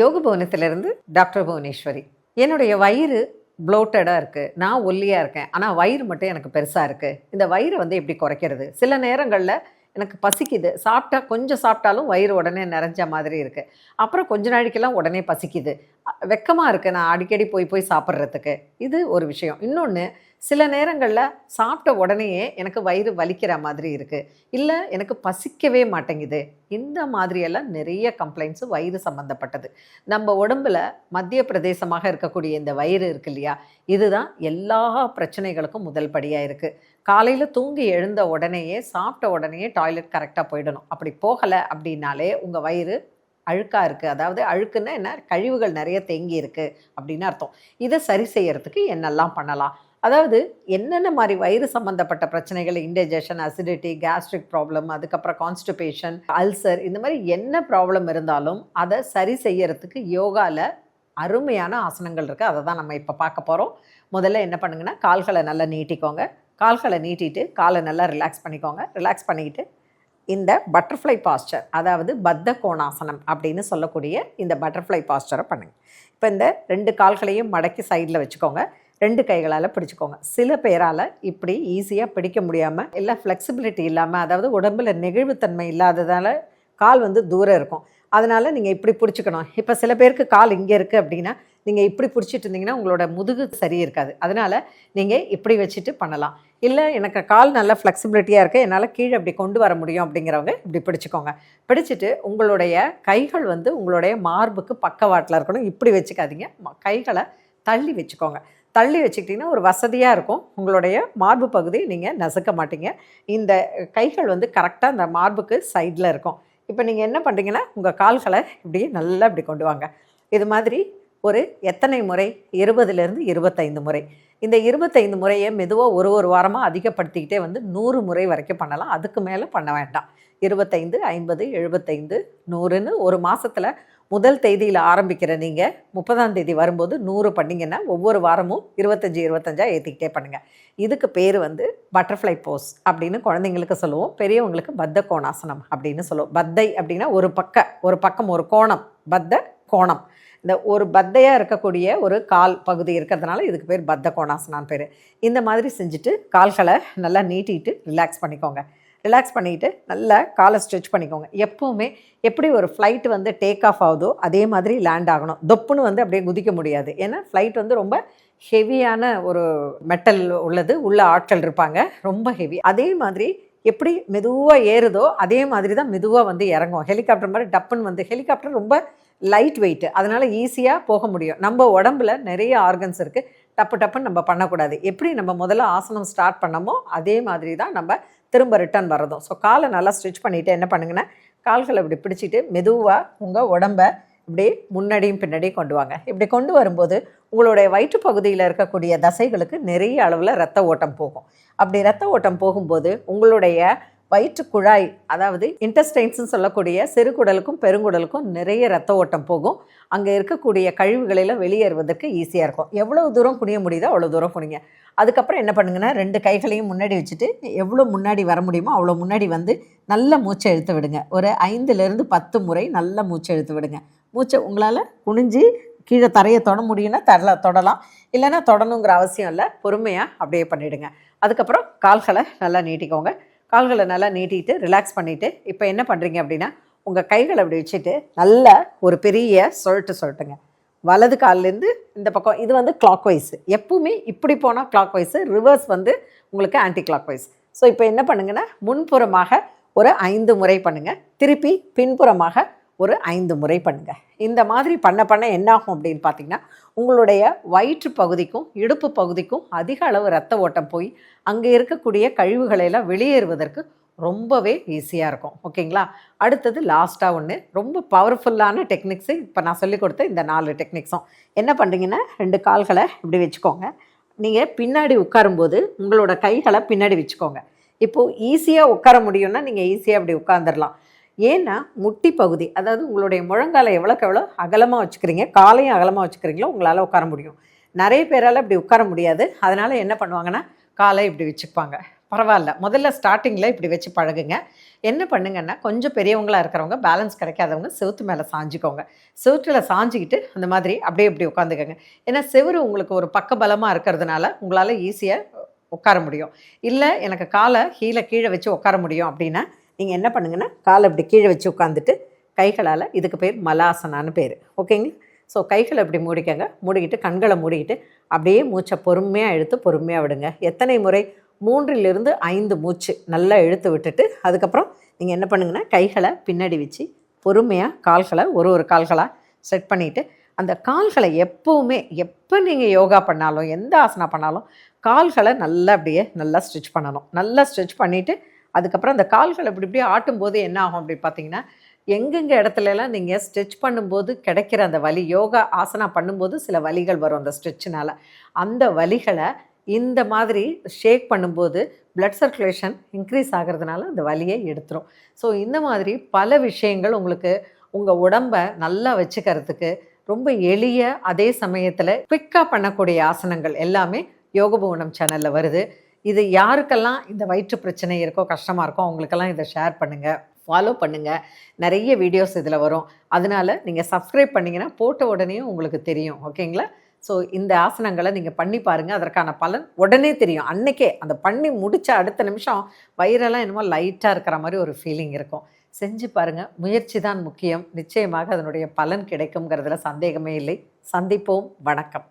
யோக புவனத்திலிருந்து டாக்டர் புவனேஸ்வரி. என்னுடைய வயிறு ப்ளோட்டடாக இருக்குது நான் ஒல்லியாக இருக்கேன். ஆனால் வயிறு மட்டும் எனக்கு பெருசாக இருக்குது இந்த வயிறை வந்து எப்படி குறைக்கிறது? சில நேரங்களில் எனக்கு பசிக்குது. சாப்பிட்டா கொஞ்சம் சாப்பிட்டாலும் வயிறு உடனே நிறைஞ்ச மாதிரி இருக்குது அப்புறம் கொஞ்ச நாளைக்கெல்லாம் உடனே பசிக்குது. வெக்கமாக இருக்குது நான் அடிக்கடி போய் போய் சாப்பிட்றதுக்கு. இது ஒரு விஷயம். இன்னொன்று சில நேரங்களில் சாப்பிட்ட உடனேயே எனக்கு வயிறு வலிக்கிற மாதிரி இருக்குது இல்லை எனக்கு பசிக்கவே மாட்டேங்குது. இந்த மாதிரியெல்லாம் நிறைய கம்ப்ளைண்ட்ஸு வயிறு சம்மந்தப்பட்டது நம்ம உடம்புல மத்திய பிரதேசமாக இருக்கக்கூடிய இந்த வயிறு இருக்கு இல்லையா? இதுதான் எல்லா பிரச்சனைகளுக்கும் முதல் படியாக இருக்குது காலையில் தூங்கி எழுந்த உடனேயே சாப்பிட்ட உடனேயே டாய்லெட் கரெக்டாக போயிடணும். அப்படி போகலை அப்படின்னாலே உங்கள் வயிறு அழுக்காக இருக்குது அதாவது அழுக்குன்னா என்ன? கழிவுகள் நிறைய தேங்கி இருக்குது அப்படின்னு அர்த்தம். இதை சரி செய்யறதுக்கு என்னெல்லாம் பண்ணலாம்? அதாவது என்னென்ன மாதிரி வயிறு சம்மந்தப்பட்ட பிரச்சனைகள் இன்டைஜஷன் அசிடிட்டி கேஸ்ட்ரிக் ப்ராப்ளம் அதுக்கப்புறம் கான்ஸ்டிபேஷன் அல்சர் இந்த மாதிரி என்ன ப்ராப்ளம் இருந்தாலும் அதை சரி செய்யறதுக்கு யோகாவில் அருமையான ஆசனங்கள் இருக்குது அதை தான் நம்ம இப்போ பார்க்க போகிறோம் முதல்ல என்ன பண்ணுங்கன்னா கால்களை நல்லா நீட்டிக்கோங்க. கால்களை நீட்டிட்டு காலை நல்லா ரிலாக்ஸ் பண்ணிக்கோங்க. ரிலாக்ஸ் பண்ணிக்கிட்டு இந்த பட்டர்ஃப்ளை பாஸ்டர் அதாவது பத்த கோணாசனம் அப்படின்னு சொல்லக்கூடிய இந்த பட்டர்ஃப்ளை பாஸ்டரை பண்ணுங்கள் இப்போ இந்த ரெண்டு கால்களையும் மடக்கி சைடில் வச்சுக்கோங்க. ரெண்டு கைகளால் பிடிச்சிக்கோங்க. சில பேரால் இப்படி ஈஸியாக பிடிக்க முடியாமல் இல்லை ஃப்ளெக்சிபிலிட்டி இல்லாமல் அதாவது உடம்புல நெகிழ்வுத்தன்மை இல்லாததால் கால் வந்து தூரம் இருக்கும். அதனால் நீங்கள் இப்படி பிடிச்சிக்கணும். இப்போ சில பேருக்கு கால் இங்கே இருக்குது அப்படின்னா நீங்கள் இப்படி பிடிச்சிட்டு இருந்தீங்கன்னா உங்களோட முதுகு சரி இருக்காது. அதனால் நீங்கள் இப்படி வச்சுட்டு பண்ணலாம். இல்லை எனக்கு கால் நல்லா ஃப்ளெக்சிபிலிட்டியாக இருக்குது என்னால் கீழே இப்படி கொண்டு வர முடியும் அப்படிங்கிறவங்க இப்படி பிடிச்சிக்கோங்க. பிடிச்சிட்டு உங்களுடைய கைகள் வந்து உங்களுடைய மார்புக்கு பக்கவாட்டில் இருக்கணும். இப்படி வச்சுக்காதீங்க. ம- கைகளை தள்ளி வச்சுக்கோங்க. தள்ளி வச்சுக்கிட்டிங்கன்னா ஒரு வசதியாக இருக்கும். உங்களுடைய மார்பு பகுதி நீங்கள் நசுக்க மாட்டீங்க. இந்த கைகள் வந்து கரெக்டாக அந்த மார்புக்கு சைடில் இருக்கும். இப்போ நீங்கள் என்ன பண்ணுறீங்கன்னா உங்கள் கால்களை இப்படி நல்லா இப்படி கொண்டு வாங்க. இது மாதிரி ஒரு எத்தனை முறை? இருபதுலேருந்து இருபத்தைந்து முறை. இந்த இருபத்தைந்து முறையை மெதுவாக ஒரு ஒரு வாரமாக அதிகப்படுத்திக்கிட்டே வந்து நூறு முறை வரைக்கும் பண்ணலாம். அதுக்கு மேலே பண்ண வேண்டாம். இருபத்தைந்து ஐம்பது எழுபத்தைந்து நூறுன்னு ஒரு மாதத்தில் முதல் தேதியில் ஆரம்பிக்கிற நீங்கள் முப்பதாம் தேதி வரும்போது நூறு பண்ணிங்கன்னா ஒவ்வொரு வாரமும் இருபத்தஞ்சி இருபத்தஞ்சா ஏற்றிக்கிட்டே பண்ணுங்கள் இதுக்கு பேர் வந்து பட்டர்ஃப்ளை போஸ் அப்படின்னு குழந்தைங்களுக்கு சொல்லுவோம். பெரியவங்களுக்கு பத்த கோணாசனம் அப்படின்னு சொல்லுவோம். பத்தை அப்படின்னா ஒரு பக்க ஒரு பக்கம் ஒரு கோணம் பத்த கோணம். இந்த ஒரு பத்தையாக இருக்கக்கூடிய ஒரு கால் பகுதி இருக்கிறதுனால இதுக்கு பேர் பத்த கோணாசனான்னு பேர். இந்த மாதிரி செஞ்சுட்டு கால்களை நல்லா நீட்டிட்டு ரிலாக்ஸ் பண்ணிக்கோங்க. ரிலாக்ஸ் பண்ணிக்கிட்டு நல்லா காலை ஸ்ட்ரெச் பண்ணிக்கோங்க. எப்போவுமே எப்படி ஒரு ஃப்ளைட் வந்து டேக் ஆஃப் ஆகுதோ அதே மாதிரி லேண்ட் ஆகணும். தொப்புன்னு வந்து அப்படியே குதிக்க முடியாது. ஏன்னா ஃப்ளைட் வந்து ரொம்ப ஹெவியான ஒரு மெட்டல் உள்ளது. உள்ள ஆட்கள் இருப்பாங்க. ரொம்ப ஹெவி அதே மாதிரி எப்படி மெதுவாக ஏறுதோ அதே மாதிரி தான் மெதுவாக வந்து இறங்கும். ஹெலிகாப்டர் மாதிரி டப்புன்னு வந்து ஹெலிகாப்டர் ரொம்ப லைட் வெயிட்டு அதனால் ஈஸியாக போக முடியும். நம்ம உடம்புல நிறைய ஆர்கன்ஸ் இருக்குது டப்பு டப்புன்னு நம்ம பண்ணக்கூடாது. எப்படி நம்ம முதல்ல ஆசனம் ஸ்டார்ட் பண்ணமோ அதே மாதிரி தான் நம்ம திரும்ப ரிட்டர்ன் வரதும் ஸோ காலை நல்லா ஸ்ட்ரிச் பண்ணிவிட்டு என்ன பண்ணுங்கன்னா கால்களை இப்படி பிடிச்சிட்டு மெதுவாக உங்கள் உடம்ப இப்படி முன்னாடியும் பின்னாடியும் கொண்டு வாங்க. இப்படி கொண்டு வரும்போது உங்களுடைய வயிற்று பகுதியில் இருக்கக்கூடிய தசைகளுக்கு நிறைய அளவில் ரத்த ஓட்டம் போகும். அப்படி ரத்த ஓட்டம் போகும்போது உங்களுடைய வயிற்று குழாய் அதாவது இன்டெஸ்டைன்ஸ்னு சொல்லக்கூடிய சிறுகுடலுக்கும் பெருங்குடலுக்கும் நிறைய ரத்த ஓட்டம் போகும். அங்கே இருக்கக்கூடிய கழிவுகளெல்லாம் வெளியேறுவதற்கு ஈஸியாக இருக்கும். எவ்வளோ தூரம் குனிய முடியுதோ அவ்வளோ தூரம் குனிங்க அதுக்கப்புறம் என்ன பண்ணுங்கன்னா ரெண்டு கைகளையும் முன்னாடி வச்சுட்டு எவ்வளோ முன்னாடி வர முடியுமோ அவ்வளோ முன்னாடி வந்து நல்ல மூச்சை இழுத்து விடுங்க. ஒரு ஐந்துலேருந்து பத்து முறை நல்ல மூச்சை இழுத்து விடுங்க. மூச்சை உங்களால் குனிஞ்சு கீழே தரையை தொட முடியும்னா தரல தொடலாம். இல்லைன்னா தொடணுங்கிற அவசியம் இல்லை. பொறுமையாக அப்படியே பண்ணிவிடுங்க அதுக்கப்புறம் கால்களை நல்லா நீட்டிக்கோங்க. கால்களை நல்லா நீட்டிட்டு ரிலாக்ஸ் பண்ணிவிட்டு இப்போ என்ன பண்ணுறீங்க அப்படின்னா உங்கள் கைகளை அப்படி வச்சுட்டு நல்ல ஒரு பெரிய சொல்லிட்டு சொல்லட்டுங்க வலது கால்லேருந்து இந்த பக்கம் இது வந்து கிளாக் வைஸு எப்பவுமே இப்படி போனால் கிளாக் வைஸு ரிவர்ஸ் வந்து உங்களுக்கு ஆன்டி கிளாக் வைஸ் ஸோ இப்போ என்ன பண்ணுங்கன்னா முன்புறமாக ஒரு ஐந்து முறை பண்ணுங்கள் திருப்பி பின்புறமாக ஒரு ஐந்து முறை பண்ணுங்கள் இந்த மாதிரி பண்ண பண்ண என்ன ஆகும் அப்படின்னு பார்த்தீங்கன்னா உங்களுடைய வயிற்று பகுதிக்கும் இடுப்பு பகுதிக்கும் அதிக அளவு ரத்த ஓட்டம் போய் அங்கே இருக்கக்கூடிய கழிவுகளை எல்லாம் வெளியேறுவதற்கு ரொம்பவே ஈஸியாக இருக்கும். ஓகேங்களா? அடுத்தது லாஸ்ட்டாக ஒன்று ரொம்ப பவர்ஃபுல்லான டெக்னிக்ஸு இப்போ நான் சொல்லிக் கொடுத்த இந்த நாலு டெக்னிக்ஸும் என்ன பண்ணுறீங்கன்னா ரெண்டு கால்களை இப்படி வச்சுக்கோங்க. நீங்கள் பின்னாடி உட்காரும்போது உங்களோட கைகளை பின்னாடி வச்சுக்கோங்க. இப்போது ஈஸியாக உட்கார முடியும்னா நீங்கள் ஈஸியாக அப்படி உட்காந்துடலாம் ஏன்னா முட்டி பகுதி அதாவது உங்களுடைய முழங்காலை எவ்வளோக்கு எவ்வளோ அகலமாக வச்சுக்கிறீங்க காலையும் அகலமாக வச்சுக்கிறீங்களோ உங்களால் உட்கார முடியும். நிறைய பேரால் இப்படி உட்கார முடியாது. அதனால் என்ன பண்ணுவாங்கன்னா காலை இப்படி வச்சுப்பாங்க. பரவாயில்ல. முதல்ல ஸ்டார்டிங்கில் இப்படி வச்சு பழகுங்க. என்ன பண்ணுங்கன்னா கொஞ்சம் பெரியவங்களாக இருக்கிறவங்க பேலன்ஸ் கிடைக்காதவங்க செவுத்து மேலே சாஞ்சிக்கோங்க. செவுத்தில் சாஞ்சிக்கிட்டு அந்த மாதிரி அப்படியே இப்படி உட்காந்துக்கோங்க. ஏன்னா செவுரு உங்களுக்கு ஒரு பக்கபலமாக இருக்கிறதுனால உங்களால் ஈஸியாக உட்கார முடியும். இல்லை எனக்கு காலை கீழே கீழே வச்சு உட்கார முடியும் அப்படின்னா நீங்கள் என்ன பண்ணுங்கன்னா காலை இப்படி கீழே வச்சு உட்காந்துட்டு கைகளால் இதுக்கு பேர் மலாசனான்னு பேர். ஓகேங்களா? ஸோ கைகளை இப்படி மூடிக்கங்க. மூடிக்கிட்டு கண்களை மூடிக்கிட்டு அப்படியே மூச்சை பொறுமையாக இழுத்து பொறுமையாக விடுங்க. எத்தனை முறை? மூன்றிலிருந்து ஐந்து மூச்சு நல்லா இழுத்து விட்டுட்டு அதுக்கப்புறம் நீங்கள் என்ன பண்ணுங்கன்னா கைகளை பின்னாடி வச்சு பொறுமையாக கால்களை ஒரு ஒரு கால்களாக செட் பண்ணிவிட்டு அந்த கால்களை எப்போவுமே எப்போ நீங்கள் யோகா பண்ணாலும் எந்த ஆசனா பண்ணாலும் கால்களை நல்லா அப்படியே நல்லா ஸ்ட்ரிச் பண்ணணும். நல்லா ஸ்ட்ரிச் பண்ணிவிட்டு அதுக்கப்புறம் அந்த கால்களை அப்படி இப்படி ஆட்டும்போது என்ன ஆகும் அப்படி பார்த்தீங்கன்னா எங்கெங்க இடத்துலலாம் நீங்கள் ஸ்ட்ரெச் பண்ணும்போது கிடைக்கிற அந்த வலி யோகா ஆசனா பண்ணும்போது சில வலிகள் வரும் அந்த ஸ்ட்ரெச்சினால் அந்த வலிகளை இந்த மாதிரி ஷேக் பண்ணும்போது பிளட் சர்க்குலேஷன் இன்க்ரீஸ் ஆகிறதுனால அந்த வலியை எடுத்துரும். ஸோ இந்த மாதிரி பல விஷயங்கள் உங்களுக்கு உங்கள் உடம்பை நல்லா வச்சுக்கிறதுக்கு ரொம்ப எளிய அதே சமயத்தில் குவிக்காக பண்ணக்கூடிய ஆசனங்கள் எல்லாமே யோகபுவனம் சேனலில் வருது. இது யாருக்கெல்லாம் இந்த வயிற்று பிரச்சனை இருக்கோ கஷ்டமாக இருக்கோ அவங்களுக்கெல்லாம் இதை ஷேர் பண்ணுங்கள் ஃபாலோ பண்ணுங்கள் நிறைய வீடியோஸ் இதில் வரும். அதனால நீங்கள் சப்ஸ்கிரைப் பண்ணிங்கன்னா போட்ட உடனே உங்களுக்கு தெரியும். ஓகேங்களா ஸோ இந்த ஆசனங்களை நீங்கள் பண்ணி பாருங்கள் அதற்கான பலன் உடனே தெரியும். அன்னைக்கே அந்த பண்ணி முடித்த அடுத்த நிமிஷம் வயிறெல்லாம் என்னமோ லைட்டாக இருக்கிற மாதிரி ஒரு ஃபீலிங் இருக்கும். செஞ்சு பாருங்கள் முயற்சி தான் முக்கியம். நிச்சயமாக அதனுடைய பலன் கிடைக்குங்கிறதுல சந்தேகமே இல்லை. சந்திப்போம். வணக்கம்.